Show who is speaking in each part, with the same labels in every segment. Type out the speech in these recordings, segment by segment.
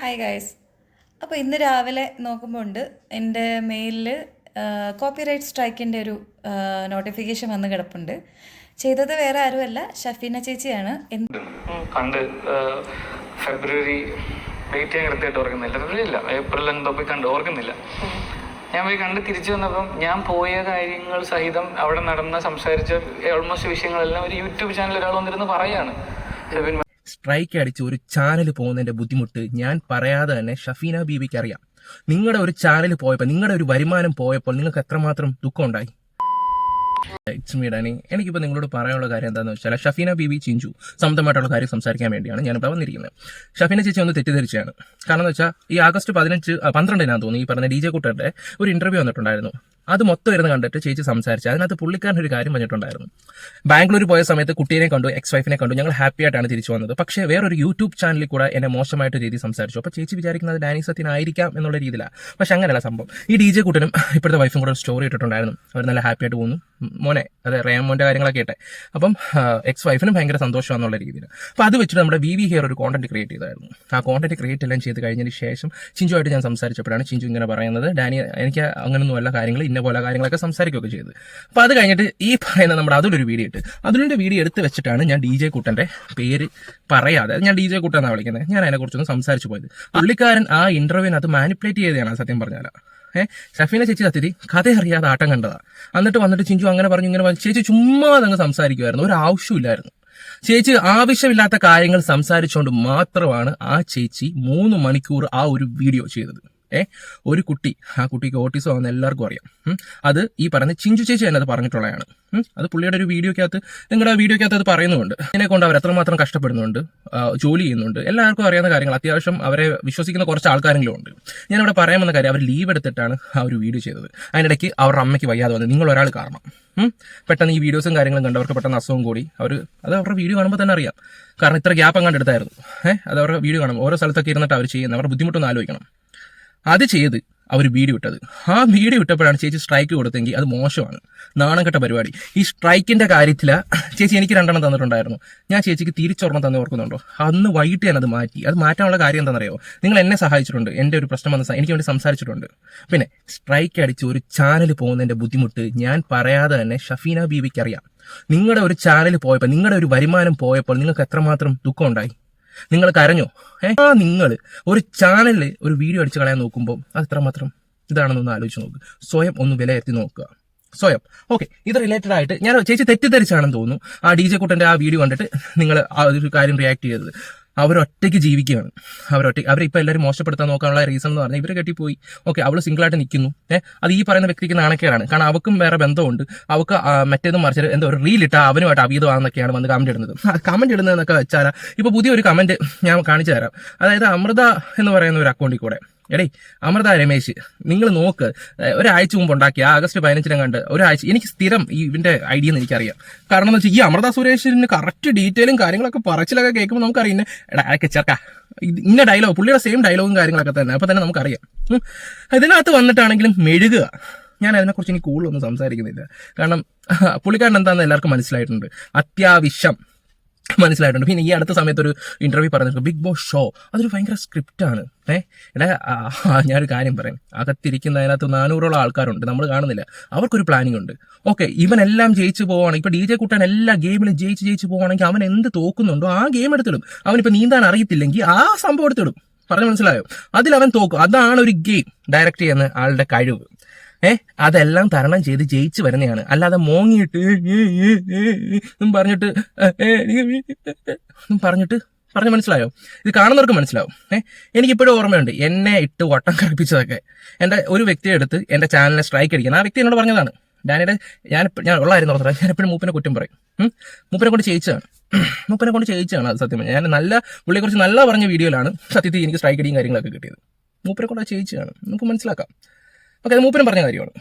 Speaker 1: Hi guys അപ്പോൾ ഇന്ന് രാവിലെ നോക്കുമ്പോൾ ഉണ്ട് എന്റെ മെയിലിൽ കോപ്പിറൈറ്റ് സ്ട്രൈക്കിന്റെ ഒരു നോട്ടിഫിക്കേഷൻ വന്ന് കിടപ്പുണ്ട്. ചെയ്തത് വേറെ ആരുമല്ല ഷഫീന ചേച്ചിയാണ്.
Speaker 2: പണ്ട് ഫെബ്രുവരി ഡേറ്റ് ഞാൻ കൃത്യമായിട്ട് ഓർക്കുന്നില്ല. ഫെബ്രുവരി അല്ല ഏപ്രിൽ എന്തോ പോയി കണ്ട് ഓർക്കുന്നില്ല. ഞാൻ പോയി കണ്ട് തിരിച്ചു വന്നപ്പം ഞാൻ പോയ കാര്യങ്ങൾ സഹിതം അവിടെ നടന്ന സംസാരിച്ച ഓൾമോസ്റ്റ് വിഷയങ്ങളെല്ലാം ഒരു യൂട്യൂബ് ചാനൽ ഒരാൾ വന്നിരുന്ന് പറയാണ്.
Speaker 3: സ്ട്രൈക്ക് അടിച്ച് ഒരു ചാനൽ പോകുന്നതിന്റെ ബുദ്ധിമുട്ട് ഞാൻ പറയാതെ തന്നെ ഷഫീന ബീബിക്ക് അറിയാം. നിങ്ങളുടെ ഒരു ചാനൽ പോയപ്പോൾ നിങ്ങളുടെ ഒരു വരുമാനം പോയപ്പോൾ നിങ്ങൾക്ക് എത്രമാത്രം ദുഃഖം ഉണ്ടായി ഇറ്റ്സ് മീ ഡാനി. എനിക്കിപ്പോൾ നിങ്ങളോട് പറയാനുള്ള കാര്യം എന്താണെന്ന് വെച്ചാൽ ഷഫീന ബീബി ചിഞ്ചു സ്വന്തമായിട്ടുള്ള കാര്യം സംസാരിക്കാൻ വേണ്ടിയാണ് ഞാനിപ്പോൾ വന്നിരിക്കുന്നത്. ഷഫീന ചേച്ചി ഒന്ന് തെറ്റിദ്ധരിച്ചാണ് കാരണം എന്ന് വെച്ചാൽ ഈ ആഗസ്റ്റ് പതിനഞ്ച് പന്ത്രണ്ടിനാണ് തോന്നുന്നു ഈ പറഞ്ഞ ഡി ജെ കുട്ടരുടെ ഒരു ഇന്റർവ്യൂ വന്നിട്ടുണ്ടായിരുന്നു. അത് മൊത്തം ഇരുന്ന് കണ്ടിട്ട് ചേച്ചി സംസാരിച്ചു അതിനകത്ത് പുള്ളിക്കാരൻ ഒരു കാര്യം പറഞ്ഞിട്ടുണ്ടായിരുന്നു. ബാംഗ്ലൂർ പോയ സമയത്ത് കുട്ടീനെ കണ്ടു എക്സ് വൈഫിനെ കണ്ടു. ഞങ്ങൾ ഹാപ്പി ആയിട്ടാണ് തിരിച്ചു വന്നത്. പക്ഷേ വേറൊരു യൂട്യൂബ് ചാനലിൽ കൂടെ എന്നെ മോശമായിട്ട് രീതി സംസാരിച്ചു. അപ്പോൾ ചേച്ചി വിചാരിക്കുന്നത് ഡാനി സത്യനായിരിക്കാം എന്നുള്ള രീതിയിലാണ്. പക്ഷെ അങ്ങനെയല്ല സംഭവം. ഈ ഡി ജെ കൂട്ടനും ഇപ്പോഴത്തെ വൈഫും കൂടെ ഒരു സ്റ്റോറി ഇട്ടിട്ടുണ്ടായിരുന്നു. അവർ നല്ല ഹാപ്പി ആയിട്ട് പോകുന്നു. മോനെ അതെ റേമോന്റെ കാര്യങ്ങളൊക്കെ ഇട്ടെ അപ്പം എക്സ് വൈഫിനും ഭയങ്കര സന്തോഷമാണെന്നുള്ള രീതിയിൽ അപ്പോൾ അത് വെച്ചിട്ട് നമ്മുടെ വി വി ഹിയർ ഒരു കോണ്ടന്റ് ക്രിയേറ്റ് ചെയ്തായിരുന്നു. ആ കോണ്ടന്റ് ക്രിയേറ്റ് എല്ലാം ചെയ്ത് കഴിഞ്ഞതിന് ശേഷം ചിഞ്ചുമായിട്ട് ഞാൻ സംസാരിച്ചപ്പോഴാണ് ചിഞ്ചു ഇങ്ങനെ പറയുന്നത്. ഡാനി എനിക്ക് അങ്ങനെയൊന്നും അല്ല കാര്യങ്ങൾ ഇന്ന പോലെ കാര്യങ്ങളൊക്കെ സംസാരിക്കുകയൊക്കെ ചെയ്തത്. അപ്പോൾ അത് കഴിഞ്ഞിട്ട് ഈ പറയുന്ന നമ്മുടെ അതിലൊരു വീഡിയോ ഇട്ട്. അതിലൊരു വീഡിയോ എടുത്ത് വെച്ചിട്ടാണ് ഞാൻ ഡി ജെ കുട്ടന്റെ പേര് പറയാതെ ഞാൻ ഡി ജെ കുട്ടൻ എന്നാണ് വിളിക്കുന്നത്. ഞാൻ അതിനെക്കുറിച്ചൊന്ന് സംസാരിച്ചു പോയത്. പുള്ളിക്കാരൻ ആ ഇന്റർവ്യൂവിനകത്ത് മാനിപ്പുലേറ്റ് ചെയ്തതാണ് സത്യം പറഞ്ഞാൽ. ഏഹ് ഷഫീന ചേച്ചി സത്യതി കഥ അറിയാതെ ആട്ടം കണ്ടതാ. എന്നിട്ട് വന്നിട്ട് ചിഞ്ചു അങ്ങനെ പറഞ്ഞു ഇങ്ങനെ പറഞ്ഞു. ചേച്ചി ചുമ്മാ അതങ്ങ് സംസാരിക്കുമായിരുന്നു ഒരു ആവശ്യമില്ലായിരുന്നു ചേച്ചി ആവശ്യമില്ലാത്ത കാര്യങ്ങൾ സംസാരിച്ചുകൊണ്ട് മാത്രമാണ് ആ ചേച്ചി മൂന്ന് മണിക്കൂർ ആ ഒരു വീഡിയോ ചെയ്തത്. ഏ ഒരു കുട്ടി ആ കുട്ടിക്ക് ഓട്ടിസം ആണെന്ന് എല്ലാവർക്കും അറിയാം. അത് ഈ പറഞ്ഞ ചിഞ്ചു ചേച്ചി തന്നെ അത് പറഞ്ഞിട്ടുള്ളതാണ്. അത് പുള്ളിയുടെ ഒരു വീഡിയോക്കകത്ത് നിങ്ങളുടെ വീഡിയോക്കകത്ത് അത് പറയുന്നുണ്ട് ഇതിനെ കൊണ്ട് അവർ എത്രമാത്രം കഷ്ടപ്പെടുന്നുണ്ട് ജോലി ചെയ്യുന്നുണ്ട് എല്ലാവർക്കും അറിയാവുന്ന കാര്യങ്ങൾ. അത്യാവശ്യം അവരെ വിശ്വസിക്കുന്ന കുറച്ച് ആൾക്കാരെങ്കിലും ഉണ്ട്. ഞാനിവിടെ പറയാമെന്ന കാര്യം അവർ ലീവ് എടുത്തിട്ടാണ് ആ ഒരു വീഡിയോ ചെയ്തത്. അതിനിടയ്ക്ക് അവരുടെ അമ്മയ്ക്ക് വയ്യാതെ വന്നത് നിങ്ങൾ ഒരാൾ കാരണം പെട്ടെന്ന് ഈ വീഡിയോസും കാര്യങ്ങളും കണ്ടവർക്ക് പെട്ടെന്ന് അസുഖം കൂടി. അവർ അത് അവരുടെ വീഡിയോ കാണുമ്പോൾ തന്നെ അറിയാം. കാരണം ഇത്ര ഗ്യാപ്പ് അങ്ങോട്ട് എടുത്തായിരുന്നു. ഏഹ് അത് അവരുടെ വീഡിയോ കാണുമ്പോൾ ഓരോ സ്ഥലത്തൊക്കെ ഇരുന്നിട്ട് അവർ ചെയ്യുന്നത് അവരുടെ ബുദ്ധിമുട്ടൊന്ന് ആലോചിക്കണം. അത് ചെയ്ത് അവർ വീഡിയോ ഇട്ടത്. ആ വീഡിയോ ഇട്ടപ്പോഴാണ് ചേച്ചി സ്ട്രൈക്ക് കൊടുത്തെങ്കിൽ അത് മോശമാണ്. നാണം കെട്ട പരിപാടി. ഈ സ്ട്രൈക്കിന്റെ കാര്യത്തിൽ ചേച്ചി എനിക്ക് രണ്ടെണ്ണം തന്നിട്ടുണ്ടായിരുന്നു. ഞാൻ ചേച്ചിക്ക് തിരിച്ചൊരെണ്ണം തന്നെ ഓർക്കുന്നുണ്ടോ? അന്ന് വൈകിട്ട് ഞാൻ അത് മാറ്റി. അത് മാറ്റാനുള്ള കാര്യം എന്താണെന്നറിയോ? നിങ്ങൾ എന്നെ സഹായിച്ചിട്ടുണ്ട്. എന്റെ ഒരു പ്രശ്നം വന്ന എനിക്ക് വേണ്ടി സംസാരിച്ചിട്ടുണ്ട്. പിന്നെ സ്ട്രൈക്ക് അടിച്ച് ഒരു ചാനൽ പോകുന്നതിന്റെ ബുദ്ധിമുട്ട് ഞാൻ പറയാതെ തന്നെ ഷഫീന ബീവിക്ക് അറിയാം നിങ്ങളുടെ ഒരു ചാനൽ പോയപ്പോൾ നിങ്ങളുടെ ഒരു വരുമാനം പോയപ്പോൾ നിങ്ങൾക്ക് എത്രമാത്രം ദുഃഖം ഉണ്ടായി നിങ്ങൾ കരഞ്ഞോ? ഏ? ആ നിങ്ങൾ ഒരു ചാനലിൽ ഒരു വീഡിയോ അടിച്ച് കളയാൻ നോക്കുമ്പോൾ അത് എത്രമാത്രം ഇതാണെന്നൊന്ന് ആലോചിച്ച് നോക്കുക സ്വയം ഒന്ന് വിലയിരുത്തി നോക്കുക. സ്വയം. ഓക്കെ ഇത് റിലേറ്റഡ് ആയിട്ട് ഞാൻ ചേച്ചി തെറ്റിദ്ധരിച്ചാണെന്ന് തോന്നുന്നു. ആ ഡി ജെ കുട്ടന്റെ ആ വീഡിയോ കണ്ടിട്ട് നിങ്ങൾ ആ ഒരു കാര്യം റിയാക്ട് ചെയ്തത് അവരൊറ്റയ്ക്ക് ജീവിക്കുകയാണ്. അവരൊറ്റ അവരിപ്പോൾ എല്ലാവരും മോശപ്പെടുത്താൻ നോക്കാനുള്ള റീസൺ എന്ന് പറഞ്ഞാൽ ഇവരെ കെട്ടിപ്പോയി. ഓക്കെ അവൾ സിംഗിളായിട്ട് നിൽക്കുന്നു. ഏഹ് അത് ഈ പറയുന്ന വ്യക്തിക്ക് നാണക്കേടാണ്. കാരണം അവക്കും വേറെ ബന്ധമുണ്ട്. അവൾക്ക് മറ്റേതും മറിച്ചത് എന്തോ ഒരു റീൽ ഇട്ടാൽ അവനുമായിട്ട് അവീതമാണെന്നൊക്കെയാണ് വന്ന് കമന്റ് ഇടുന്നത്. കമന്റ് ഇടുന്നതെന്നൊക്കെ വെച്ചാൽ ഇപ്പോൾ പുതിയൊരു കമന്റ് ഞാൻ കാണിച്ചു തരാം. അതായത് അമൃത എന്ന് പറയുന്ന ഒരു അക്കൗണ്ടിൽ കൂടെ എടേ അമൃത രമേശ് നിങ്ങൾ നോക്ക് ഒരാഴ്ച മുമ്പ് ഉണ്ടാക്കിയ ആഗസ്റ്റ് പതിനഞ്ചിനെ കണ്ട് ഒരാഴ്ച എനിക്ക് സ്ഥിരം ഈ ഇവന്റെ ഐഡിയ എന്ന് എനിക്കറിയാം. കാരണം എന്ന് വെച്ചാൽ ഈ അമൃത സുരേഷിന് കറക്റ്റ് ഡീറ്റെയിലും കാര്യങ്ങളൊക്കെ പറച്ചിലൊക്കെ കേൾക്കുമ്പോൾ നമുക്കറിയുന്ന എടാ ഇത് ഇന്ന ഡയലോഗ് പുള്ളിയുടെ സെയിം ഡയലോഗും കാര്യങ്ങളൊക്കെ തന്നെ അപ്പൊ തന്നെ നമുക്കറിയാം. ഇതിനകത്ത് വന്നിട്ടാണെങ്കിലും മെഴുകുക. ഞാൻ അതിനെക്കുറിച്ച് ഇനി കൂടുതലൊന്നും സംസാരിക്കുന്നില്ല. കാരണം പുള്ളിക്കാരൻ എന്താണെന്ന് എല്ലാവർക്കും മനസ്സിലായിട്ടുണ്ട്. അത്യാവശ്യം മനസ്സിലായിട്ടുണ്ട്. പിന്നെ ഈ അടുത്ത സമയത്ത് ഒരു ഇന്റർവ്യൂ പറഞ്ഞിട്ടുണ്ട്. ബിഗ് ബോസ് ഷോ അതൊരു ഭയങ്കര സ്ക്രിപ്റ്റ് ആണ്. എടാ ഞാനൊരു കാര്യം പറയാം. അകത്തിരിക്കുന്ന അതിനകത്ത് നാനൂറോളം ആൾക്കാരുണ്ട്. നമ്മൾ കാണുന്നില്ല. അവർക്കൊരു പ്ലാനിംഗ് ഉണ്ട്. ഓക്കെ ഇവനെല്ലാം ജയിച്ചു പോവാണെങ്കിൽ ഇപ്പൊ ഡി ജെ കുട്ടൻ എല്ലാ ഗെയിമിലും ജയിച്ച് ജയിച്ച് പോവാണെങ്കിൽ അവൻ എന്ത് തോക്കുന്നുണ്ടോ ആ ഗെയിം എടുത്തിടും. അവനിപ്പോ നീന്താൻ അറിയത്തില്ലെങ്കിൽ ആ സംഭവം എടുത്തിടും. പറഞ്ഞു മനസ്സിലായോ? അതിൽ അവൻ തോക്കും. അതാണ് ഒരു ഗെയിം ഡയറക്റ്റ് ചെയ്യുന്ന ആളുടെ കഴിവ്. ഏ അതെല്ലാം തരണം ചെയ്ത് ജയിച്ചു വരുന്നതാണ് അല്ലാതെ മോങ്ങിയിട്ട് പറഞ്ഞിട്ട് പറഞ്ഞിട്ട് പറഞ്ഞു മനസ്സിലായോ? ഇത് കാണുന്നവർക്ക് മനസ്സിലാവും. ഏഹ് എനിക്കിപ്പോഴും ഓർമ്മയുണ്ട്. എന്നെ ഇട്ട് വട്ടം കറപ്പിച്ചതൊക്കെ. എന്റെ ഒരു വ്യക്തിയെ എടുത്ത് എന്റെ ചാനലിനെ സ്ട്രൈക്ക് അടിക്കാൻ. ആ വ്യക്തി എന്നോട് പറഞ്ഞതാണ്. ഡാനിയുടെ ഞാൻ ഞാൻ ഉള്ളായിരുന്നു ഞാൻ എപ്പോഴും മൂപ്പിനെ കുറ്റം പറയും. മൂപ്പനെ കൊണ്ട് ചെയ്യിച്ചതാണ്. മൂപ്പിനെ കൊണ്ട് ചെയ്യിച്ചതാണ് അത് സത്യം ഞാൻ നല്ല പുള്ളിയെക്കുറിച്ച് നല്ല പറഞ്ഞ വീഡിയോയിലാണ് സത്യത്തിൽ എനിക്ക് സ്ട്രൈക്ക് അടിയും കാര്യങ്ങളൊക്കെ കിട്ടിയത്. മൂപ്പിനെ കൊണ്ട് ചെയ്യിച്ചതാണ്. നമുക്ക് മനസ്സിലാക്കാം. ഓക്കെ അത് മൂപ്പനും പറഞ്ഞ കാര്യമാണ്.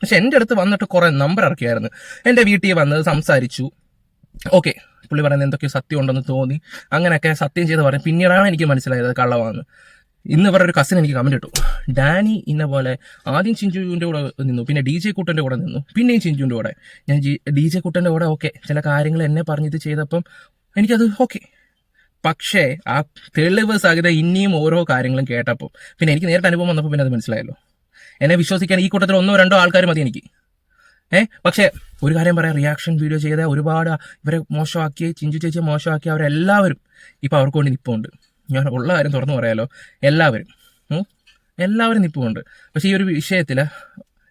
Speaker 3: പക്ഷെ എന്റെ അടുത്ത് വന്നിട്ട് കുറേ നമ്പർ ഇറക്കിയായിരുന്നു. എന്റെ വീട്ടിൽ വന്ന് സംസാരിച്ചു. ഓക്കെ പുള്ളി പറയുന്നത് എന്തൊക്കെയോ സത്യം ഉണ്ടെന്ന് തോന്നി. അങ്ങനെയൊക്കെ സത്യം ചെയ്ത് പറഞ്ഞു പിന്നീടാണ് എനിക്ക് മനസ്സിലായത് കള്ളവാന്ന്. ഇന്ന് ഇവരുടെ ഒരു കസിൻ എനിക്ക് കമന്റ് ഇട്ടു. ഡാനി ഇന്ന പോലെ ആദ്യം ചിഞ്ചുവിന്റെ കൂടെ നിന്നു. പിന്നെ ഡി ജെ കുട്ടന്റെ കൂടെ നിന്നു. പിന്നെയും ചിഞ്ചുവിന്റെ കൂടെ. ഞാൻ ഡി ജെ കുട്ടന്റെ കൂടെ ഓക്കെ ചില കാര്യങ്ങൾ എന്നെ പറഞ്ഞിത് ചെയ്തപ്പം എനിക്കത് ഓക്കെ. പക്ഷേ ആ തെളിവ് സഹിത ഇനിയും ഓരോ കാര്യങ്ങളും കേട്ടപ്പോൾ പിന്നെ എനിക്ക് നേരിട്ട് അനുഭവം വന്നപ്പോൾ പിന്നെ അത് മനസ്സിലായല്ലോ. എന്നെ വിശ്വസിക്കാൻ ഈ കൂട്ടത്തിൽ ഒന്നോ രണ്ടോ ആൾക്കാർ മതി എനിക്ക്. ഏ? പക്ഷേ ഒരു കാര്യം പറയാം. റിയാക്ഷൻ വീഡിയോ ചെയ്ത ഒരുപാട് ഇവരെ മോശമാക്കി ചിഞ്ചു ചേച്ചി മോശമാക്കി അവരെല്ലാവരും ഇപ്പം അവർക്ക് വേണ്ടി നിൽപ്പുണ്ട് ഞാൻ ഉള്ള കാര്യം തുറന്നു പറയാലോ. എല്ലാവരും. എല്ലാവരും നിപ്പുണ്ട് പക്ഷേ ഈ ഒരു വിഷയത്തിൽ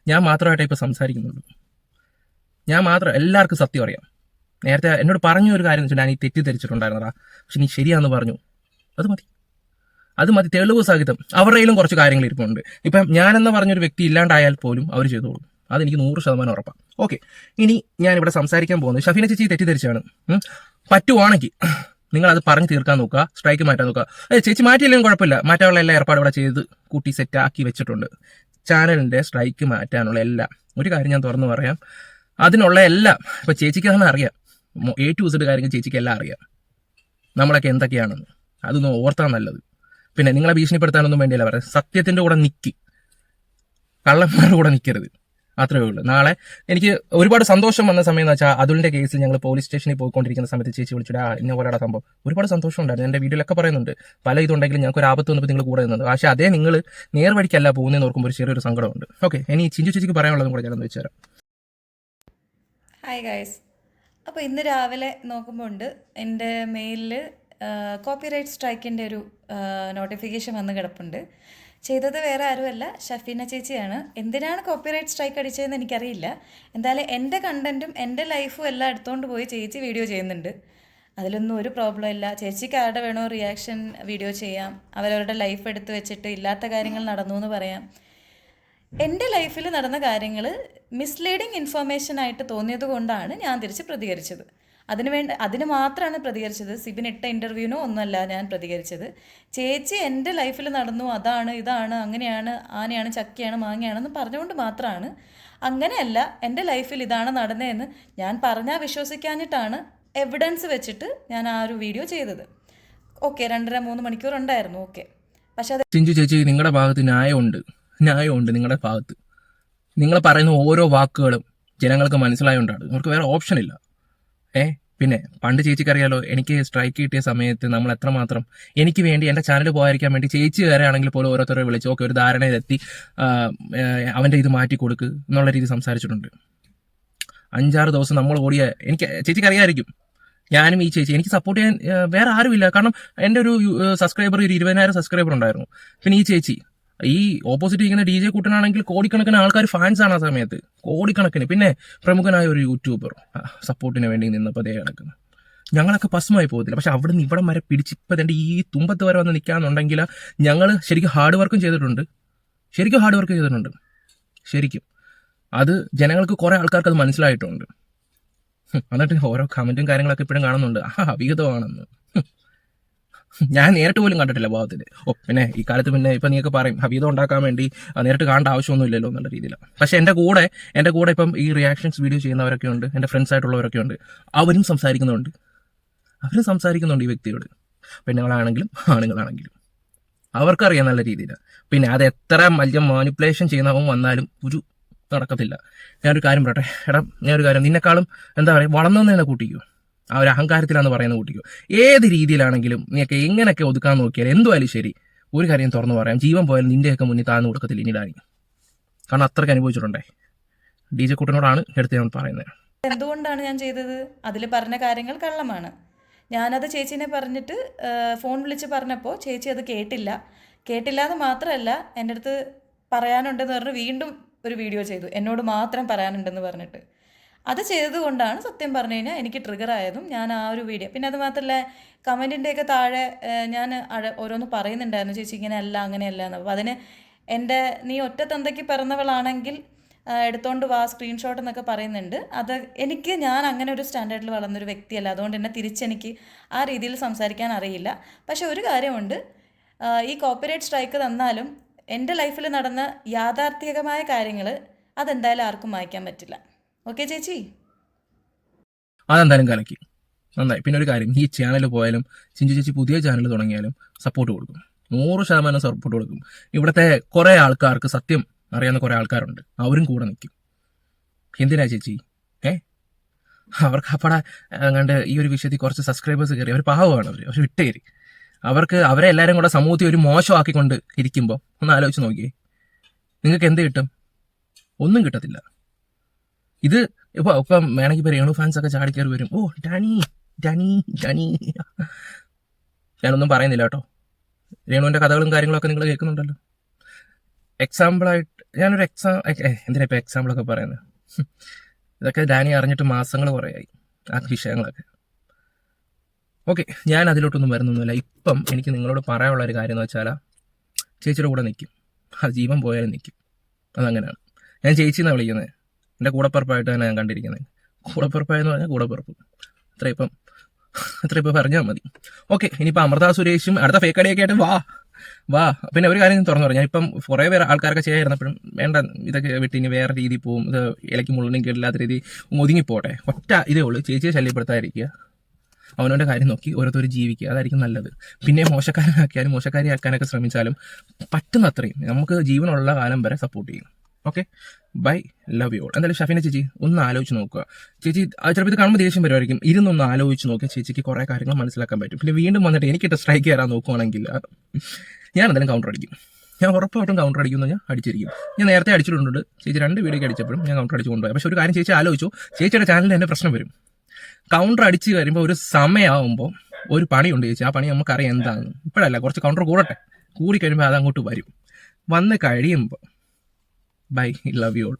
Speaker 3: ഞാൻ മാത്രമായിട്ടേ ഇപ്പോൾ സംസാരിക്കുന്നുള്ളൂ. ഞാൻ മാത്രം എല്ലാവർക്കും സത്യം അറിയാം. നേരത്തെ എന്നോട് പറഞ്ഞ ഒരു കാര്യം എന്ന് വെച്ചാൽ ഞാൻ ഈ തെറ്റിദ്ധരിച്ചിട്ടുണ്ടായിരുന്നടാ പക്ഷെ നീ ശരിയാണെന്ന് പറഞ്ഞു. അത് മതി. അത് മതി തെളിവ് സഹിതം. അവരുടെ കുറച്ച് കാര്യങ്ങൾ ഇരിപ്പുണ്ട്. ഇപ്പം ഞാനെന്ന് പറഞ്ഞൊരു വ്യക്തി ഇല്ലാണ്ടായാൽ പോലും അവർ ചെയ്തോളും. അതെനിക്ക് നൂറ് ശതമാനം ഉറപ്പാണ് ഓക്കെ ഇനി ഞാൻ ഇവിടെ സംസാരിക്കാൻ പോകുന്നത് ഷഫീന ചേച്ചി തെറ്റിദ്ധരിച്ചാണ്. പറ്റുവാണെങ്കിൽ നിങ്ങൾ അത് പറഞ്ഞു തീർക്കാൻ നോക്കുക സ്ട്രൈക്ക് മാറ്റാൻ നോക്കുക. അതെ ചേച്ചി മാറ്റിയില്ലെങ്കിൽ കുഴപ്പമില്ല. മാറ്റാനുള്ള എല്ലാ ഏർപ്പാടും ഇവിടെ ചെയ്ത് കൂട്ടി സെറ്റാക്കി വെച്ചിട്ടുണ്ട്. ചാനലിന്റെ സ്ട്രൈക്ക് മാറ്റാനുള്ള എല്ലാം. ഒരു കാര്യം ഞാൻ തുറന്നു പറയാം. അതിനുള്ള എല്ലാം ഇപ്പം ചേച്ചിക്ക് തന്നെ അറിയാം എ ടു സെഡ് കാര്യങ്ങൾ ചേച്ചിക്ക് എല്ലാം അറിയാം. നമ്മളൊക്കെ എന്തൊക്കെയാണെന്ന്. അതൊന്ന് ഓർത്താൻ നല്ലത്. പിന്നെ നിങ്ങളെ ഭീഷണിപ്പെടുത്താനൊന്നും വേണ്ടിയല്ല പറയാം സത്യത്തിന്റെ കൂടെ നിൽക്കി കള്ളന്മാരുടെ കൂടെ നിൽക്കരുത് അത്രേ ഉള്ളൂ. നാളെ എനിക്ക് ഒരുപാട് സന്തോഷം വന്ന സമയം എന്ന് വെച്ചാൽ അതുലിന്റെ കേസിൽ ഞങ്ങൾ പോലീസ് സ്റ്റേഷനിൽ പോയിക്കൊണ്ടിരിക്കുന്ന സമയത്ത് ചേച്ചി വിളിച്ചിട്ട് ആ ഇന്ന പോലെയുള്ള സംഭവം. ഒരുപാട് സന്തോഷം ഉണ്ടായിരുന്നു. എന്റെ വീഡിയോയിലൊക്കെ പറയുന്നുണ്ട്. പല ഇതുണ്ടെങ്കിലും ഞങ്ങൾക്ക് ഒരു ആപത്ത് വന്നപ്പോൾ നിങ്ങൾ കൂടെ നിന്നത്. പക്ഷേ അതേ നിങ്ങൾ നേർവഴിക്കല്ല പോകുന്നതെന്ന് ഓർക്കുമ്പോൾ ഒരു ചെറിയൊരു സങ്കടമുണ്ട്. ഓക്കെ ഇനി ചിഞ്ചു ചേച്ചിക്ക് പറയാനുള്ളതും കൂടെ ഞാനൊന്ന് വെച്ചുതരാം
Speaker 1: ഹായ് ഗൈസ് അപ്പോൾ ഇന്ന് രാവിലെ നോക്കുമ്പോൾ ഉണ്ട്. എന്റെ മെയിലിൽ കോപ്പിറൈറ്റ് സ്ട്രൈക്കിന്റെ ഒരു നോട്ടിഫിക്കേഷൻ വന്ന് കിടപ്പുണ്ട്. ചെയ്തത് വേറെ ആരുമല്ല ഷഫീന ചേച്ചിയാണ്. എന്തിനാണ് കോപ്പിറൈറ്റ് സ്ട്രൈക്ക് അടിച്ചതെന്ന് എനിക്കറിയില്ല. എന്തായാലും എന്റെ കണ്ടന്റും എന്റെ ലൈഫും എല്ലാം എടുത്തുകൊണ്ട് പോയി ചേച്ചി വീഡിയോ ചെയ്യുന്നുണ്ട്. അതിലൊന്നും ഒരു പ്രോബ്ലം ഇല്ല. ചേച്ചിക്ക് ആരുടെ വേണോ റിയാക്ഷൻ വീഡിയോ ചെയ്യാം. അവരവരുടെ ലൈഫ് എടുത്തു വെച്ചിട്ട് ഇല്ലാത്ത കാര്യങ്ങൾ നടന്നു എന്ന് പറയാം. എന്റെ ലൈഫിൽ നടന്ന കാര്യങ്ങൾ മിസ്ലീഡിങ് ഇൻഫർമേഷൻ ആയിട്ട് തോന്നിയത് കൊണ്ടാണ് ഞാൻ തിരിച്ച് പ്രതികരിച്ചത്. അതിന് വേണ്ട അതിന് മാത്രമാണ് പ്രതികരിച്ചത്. സിബിൻ ഇട്ട ഇന്റർവ്യൂവിനോ ഒന്നുമല്ല ഞാൻ പ്രതികരിച്ചത്. ചേച്ചി എന്റെ ലൈഫിൽ നടന്നു. അതാണ് ഇതാണ് അങ്ങനെയാണ് ആനയാണ് ചക്കയാണ് മാങ്ങയാണെന്ന് പറഞ്ഞുകൊണ്ട് മാത്രമാണ് അങ്ങനെയല്ല എന്റെ ലൈഫിൽ ഇതാണ് നടന്നതെന്ന് ഞാൻ പറഞ്ഞാൽ വിശ്വസിക്കാഞ്ഞിട്ടാണ് എവിഡൻസ് വെച്ചിട്ട് ഞാൻ ആ ഒരു വീഡിയോ ചെയ്തത്. ഓക്കെ രണ്ടര മൂന്ന് മണിക്കൂർ ഉണ്ടായിരുന്നു. ഓക്കെ പക്ഷെ അത്
Speaker 3: ചിഞ്ചു ചേച്ചി നിങ്ങളുടെ ഭാഗത്ത് ന്യായമുണ്ട്. ന്യായമുണ്ട് നിങ്ങളുടെ ഭാഗത്ത്. നിങ്ങൾ പറയുന്ന ഓരോ വാക്കുകളും ജനങ്ങൾക്ക് മനസ്സിലായോണ്ടാണ്. അവർക്ക് വേറെ ഓപ്ഷൻ ഇല്ല. ഏ പിന്നെ പണ്ട് ചേച്ചിക്കറിയാലോ എനിക്ക് സ്ട്രൈക്ക് കിട്ടിയ സമയത്ത് നമ്മൾ എത്രമാത്രം എനിക്ക് വേണ്ടി എന്റെ ചാനൽ പോകാതിരിക്കാൻ വേണ്ടി ചേച്ചി വരാണെങ്കിൽ പോലും ഓരോരുത്തരെ വിളിച്ച് ഓക്കെ ഒരു ധാരണയിലെത്തി. അവന്റെ ഇത് മാറ്റി കൊടുക്ക് എന്നുള്ള രീതി സംസാരിച്ചിട്ടുണ്ട്. അഞ്ചാറ് ദിവസം നമ്മൾ ഓടിയ എനിക്ക് ചേച്ചിക്ക് അറിയാമായിരിക്കും ഞാനും ഈ ചേച്ചി എനിക്ക് സപ്പോർട്ട് ചെയ്യാൻ വേറെ ആരുമില്ല. കാരണം എന്റെ ഒരു സബ്സ്ക്രൈബർ ഒരു ഇരുപതിനായിരം സബ്സ്ക്രൈബർ ഉണ്ടായിരുന്നു. പിന്നെ ഈ ചേച്ചി ഈ ഓപ്പോസിറ്റ് ഇങ്ങനെ ഡി ജെ കൂട്ടനാണെങ്കിൽ കോടിക്കണക്കിന് ആൾക്കാർ ഫാൻസ് ആണ് ആ സമയത്ത്. കോടിക്കണക്കിന്. പിന്നെ പ്രമുഖനായ ഒരു യൂട്യൂബർ സപ്പോർട്ടിന് വേണ്ടി നിന്നപ്പോൾ അതേ കിടക്കുന്നു ഞങ്ങളൊക്കെ പസ്മായി പോകത്തില്ല. പക്ഷെ അവിടെ നിന്ന് ഇവിടം വരെ പിടിച്ച് ഇപ്പം എന്റെ ഈ തുമ്പത്ത് വരെ വന്ന് നിൽക്കാന്നുണ്ടെങ്കിൽ ഞങ്ങൾ ശരിക്കും ഹാർഡ് വർക്കും ചെയ്തിട്ടുണ്ട്. ശരിക്കും ഹാർഡ് വർക്ക് ചെയ്തിട്ടുണ്ട്. ശരിക്കും. അത് ജനങ്ങൾക്ക് കുറേ ആൾക്കാർക്ക് അത് മനസ്സിലായിട്ടുണ്ട്. എന്നിട്ട് ഓരോ കമന്റും കാര്യങ്ങളൊക്കെ ഇപ്പോഴും കാണുന്നുണ്ട്. ആ അവിഹിതമാണെന്ന്. ഞാൻ നേരിട്ട് പോലും കണ്ടിട്ടില്ല ഭാവത്തിൽ ഓ പിന്നെ ഈ കാലത്ത് പിന്നെ ഇപ്പം നീയൊക്കെ പറയും അവിഹിതം ഉണ്ടാക്കാൻ വേണ്ടി നേരിട്ട് കാണേണ്ട ആവശ്യമൊന്നുമില്ലല്ലോ എന്നുള്ള രീതിയിലാണ്. പക്ഷെ എന്റെ കൂടെ എന്റെ കൂടെ ഇപ്പം ഈ റിയാക്ഷൻസ് വീഡിയോ ചെയ്യുന്നവരൊക്കെ ഉണ്ട് എന്റെ ഫ്രണ്ട്സ് ആയിട്ടുള്ളവരൊക്കെ ഉണ്ട്. അവരും സംസാരിക്കുന്നുണ്ട്. അവരും സംസാരിക്കുന്നുണ്ട് ഈ വ്യക്തിയോട്. പെണ്ണുങ്ങളാണെങ്കിലും ആണുങ്ങളാണെങ്കിലും. അവർക്കറിയാം നല്ല രീതിയിൽ പിന്നെ അത് എത്ര മല്യം മാനിപ്പുലേഷൻ ചെയ്യുന്നവൻ വന്നാലും ഒരു നടക്കത്തില്ല. ഞാനൊരു കാര്യം പറയട്ടെ. എടാ ഞാനൊരു കാര്യം നിന്നെക്കാളും എന്താ പറയുക വളർന്നു തന്നെ കൂട്ടിക്കോ. ആ ഒരു അഹങ്കാരത്തിലാണ് പറയുന്നത് കൂട്ടിക്കോ. ഏത് രീതിയിലാണെങ്കിലും നീയൊക്കെ എങ്ങനെയൊക്കെ ഒതുക്കാൻ നോക്കിയാൽ എന്തുമായാലും ശരി ഒരു കാര്യം തുറന്നു പറയാം. ജീവൻ പോയാലും നിന്റെയൊക്കെ മുന്നിൽ താഴ്ന്നു കൊടുക്കത്തില്ല ഇനി ഡാനി കാരണം അത്രയ്ക്ക് അനുഭവിച്ചിട്ടുണ്ടേ. ഡി ജെ കുട്ടനോടാണ് എടുത്ത് ഞാൻ പറയുന്നത്.
Speaker 1: എന്തുകൊണ്ടാണ് ഞാൻ ചെയ്തത്? അതിൽ പറഞ്ഞ കാര്യങ്ങൾ കള്ളമാണ്. ഞാനത് ചേച്ചീനെ പറഞ്ഞിട്ട് ഫോൺ വിളിച്ച് പറഞ്ഞപ്പോൾ ചേച്ചി അത് കേട്ടില്ല. കേട്ടില്ല എന്ന് മാത്രമല്ല എന്റെ അടുത്ത് പറയാനുണ്ടെന്ന് പറഞ്ഞ് വീണ്ടും ഒരു വീഡിയോ ചെയ്തു. എന്നോട് മാത്രം പറയാനുണ്ടെന്ന് പറഞ്ഞിട്ട്. അത് ചെയ്തതുകൊണ്ടാണ് സത്യം പറഞ്ഞു കഴിഞ്ഞാൽ എനിക്ക് ട്രിഗർ ആയതും ഞാൻ ആ ഒരു വീഡിയോ പിന്നെ അത് മാത്രമല്ല കമന്റിന്റെയൊക്കെ താഴെ ഞാൻ ഓരോന്ന് പറയുന്നുണ്ടായിരുന്നു ചേച്ചി ഇങ്ങനെ അല്ല അങ്ങനെയല്ല എന്ന്. അപ്പോൾ അതിന് എന്റെ നീ ഒറ്റ തന്തയ്ക്ക് പിറന്നവളാണെങ്കിൽ എടുത്തോണ്ട് വാ സ്ക്രീൻഷോട്ട് എന്നൊക്കെ പറയുന്നുണ്ട്. അത് എനിക്ക് ഞാൻ അങ്ങനെ ഒരു സ്റ്റാൻഡേർഡിൽ വളർന്നൊരു വ്യക്തിയല്ല. അതുകൊണ്ട് തന്നെ തിരിച്ചെനിക്ക് ആ രീതിയിൽ സംസാരിക്കാൻ അറിയില്ല. പക്ഷെ ഒരു കാര്യമുണ്ട്. ഈ കോപ്പറേറ്റ് സ്ട്രൈക്ക് തന്നാലും എന്റെ ലൈഫിൽ നടന്ന യാഥാർത്ഥികമായ കാര്യങ്ങൾ അതെന്തായാലും ആർക്കും മായ്ക്കാൻ പറ്റില്ല. ഓക്കെ ചേച്ചി?
Speaker 3: അതെന്തായാലും കലക്കി. നന്നായി. പിന്നെ ഒരു കാര്യം ഈ ചാനൽ പോയാലും ചിഞ്ചു ചേച്ചി പുതിയ ചാനൽ തുടങ്ങിയാലും സപ്പോർട്ട് കൊടുക്കും. നൂറ് ശതമാനം സപ്പോർട്ട് കൊടുക്കും. ഇവിടുത്തെ കുറേ ആൾക്കാർക്ക് സത്യം അറിയാവുന്ന കുറേ ആൾക്കാരുണ്ട്. അവരും കൂടെ നിൽക്കും. എന്തിനാ ചേച്ചി? ഏ? അവർക്ക് അപ്പടെ ഈ ഒരു വിഷയത്തിൽ കുറച്ച് സബ്സ്ക്രൈബേഴ്സ് കയറി. അവർ പാവമാണ് അവർ അവർ വിട്ടേരി. അവർക്ക് അവരെ എല്ലാവരും കൂടെ സമൂഹത്തിൽ ഒരു മോശമാക്കിക്കൊണ്ട് ഇരിക്കുമ്പോൾ ഒന്ന് ആലോചിച്ച് നോക്കിയേ. നിങ്ങൾക്ക് എന്ത് കിട്ടും? ഒന്നും കിട്ടത്തില്ല. ഇത് ഇപ്പൊ ഒക്കെ വേണമെങ്കിൽ ഇപ്പൊ രേണു ഫാൻസ് ഒക്കെ ചാടിക്കയറി വരും. ഓ ഡാനി ഡാനി ഡാനി. ഞാനൊന്നും പറയുന്നില്ല കേട്ടോ. രേണുവിന്റെ കഥകളും കാര്യങ്ങളൊക്കെ നിങ്ങൾ കേൾക്കുന്നുണ്ടല്ലോ. എക്സാമ്പിളായിട്ട് ഞാനൊരു എക്സാം എന്തിനാ ഇപ്പൊ എക്സാമ്പിളൊക്കെ പറയുന്നത്. ഇതൊക്കെ ഡാനി അറിഞ്ഞിട്ട് മാസങ്ങൾ കുറേയായി ആ വിഷയങ്ങളൊക്കെ. ഓക്കെ ഞാൻ അതിലോട്ടൊന്നും വരുന്നൊന്നുമില്ല. ഇപ്പം എനിക്ക് നിങ്ങളോട് പറയാനുള്ള ഒരു കാര്യം എന്ന് വെച്ചാൽ ചേച്ചിയുടെ കൂടെ നിൽക്കും ആ ജീവൻ പോയാലും നിൽക്കും അതങ്ങനെയാണ്. ഞാൻ ചേച്ചി എന്നാണ് വിളിക്കുന്നത് എന്റെ കൂടപ്പിറപ്പായിട്ട് തന്നെ ഞാൻ കണ്ടിരിക്കുന്നത് കൂടപ്പിറപ്പായെന്ന് പറഞ്ഞാൽ കൂടപ്പിറപ്പ്. അത്ര ഇപ്പം അത്ര ഇപ്പം പറഞ്ഞാൽ മതി. ഓക്കെ ഇനിയിപ്പോൾ അമൃത സുരേഷും അടുത്ത ഫേക്കടിയൊക്കെ ആയിട്ട് വാ വാ. പിന്നെ ഒരു കാര്യം തുറന്നു പറഞ്ഞു ഇപ്പം കുറേ പേര് ആൾക്കാരൊക്കെ ചെയ്യാമായിരുന്നപ്പോഴും വേണ്ട ഇതൊക്കെ വിട്ട് ഇനി വേറെ രീതിയിൽ പോകും ഇത് ഇലയ്ക്ക് മുള്ളിനും കേട്ടില്ലാത്ത രീതി ഒതുങ്ങിപ്പോട്ടെ. ഒറ്റ ഇതേ ഉള്ളൂ. ചേച്ചിയെ ശല്യപ്പെടുത്താതിരിക്കുക. അവനവന്റെ കാര്യം നോക്കി ഓരോരുത്തർ ജീവിക്കുക. അതായിരിക്കും നല്ലത്. പിന്നെ മോശക്കാരനാക്കിയാലും മോശക്കാരിയാക്കാനൊക്കെ ശ്രമിച്ചാലും പറ്റുന്ന അത്രയും. നമുക്ക് ജീവനുള്ള കാലം വരെ സപ്പോർട്ട് ചെയ്യും. Okay? Bye love you all എന്തായാലും ഷഫീന ചേച്ചി ഒന്ന് ആലോചിച്ച് നോക്കുക. ചേച്ചി ചിലപ്പോൾ ഇത് കാണുമ്പോൾ ദേഷ്യം വരുമായിരിക്കും. ഇരുന്നൊന്ന് ആലോചിച്ച് നോക്കിയാൽ ചേച്ചിക്ക് കുറേ കാര്യങ്ങൾ മനസ്സിലാക്കാൻ പറ്റും. പിന്നെ വീണ്ടും വന്നിട്ട് എനിക്കിട്ട് സ്ട്രൈക്ക് ചെയ്യാൻ നോക്കുവാണെങ്കിൽ ഞാൻ എന്തായാലും കൗണ്ടർ അടിക്കും. ഞാൻ ഉറപ്പായിട്ടും കൗണ്ടർ അടിക്കുമെന്ന് ഞാൻ അടിച്ചിരിക്കും. ഞാൻ നേരത്തെ അടിച്ചിട്ടുണ്ട്. ചേച്ചി രണ്ട് വീഡിയോ അടിച്ചപ്പോഴും ഞാൻ കൗണ്ടർ അടിച്ചു കൊണ്ടുപോയി. പക്ഷെ ഒരു കാര്യം ചേച്ചി ആലോചിച്ചു. ചേച്ചിയുടെ ചാനലിൽ എന്നെ പ്രശ്നം വരും. കൗണ്ടർ അടിച്ച് കഴിയുമ്പോൾ ഒരു സമയമാകുമ്പോൾ ഒരു പണിയുണ്ട് ചേച്ചി. ആ പണി നമുക്കറിയാം എന്താണ്. ഇപ്പോഴല്ല കുറച്ച് കൗണ്ടർ കൂടട്ടെ. കൂടി കഴിയുമ്പോൾ അത് അങ്ങോട്ട് വരും. വന്ന് കഴിയുമ്പോൾ ബൈ ലവ് യു ഓൾ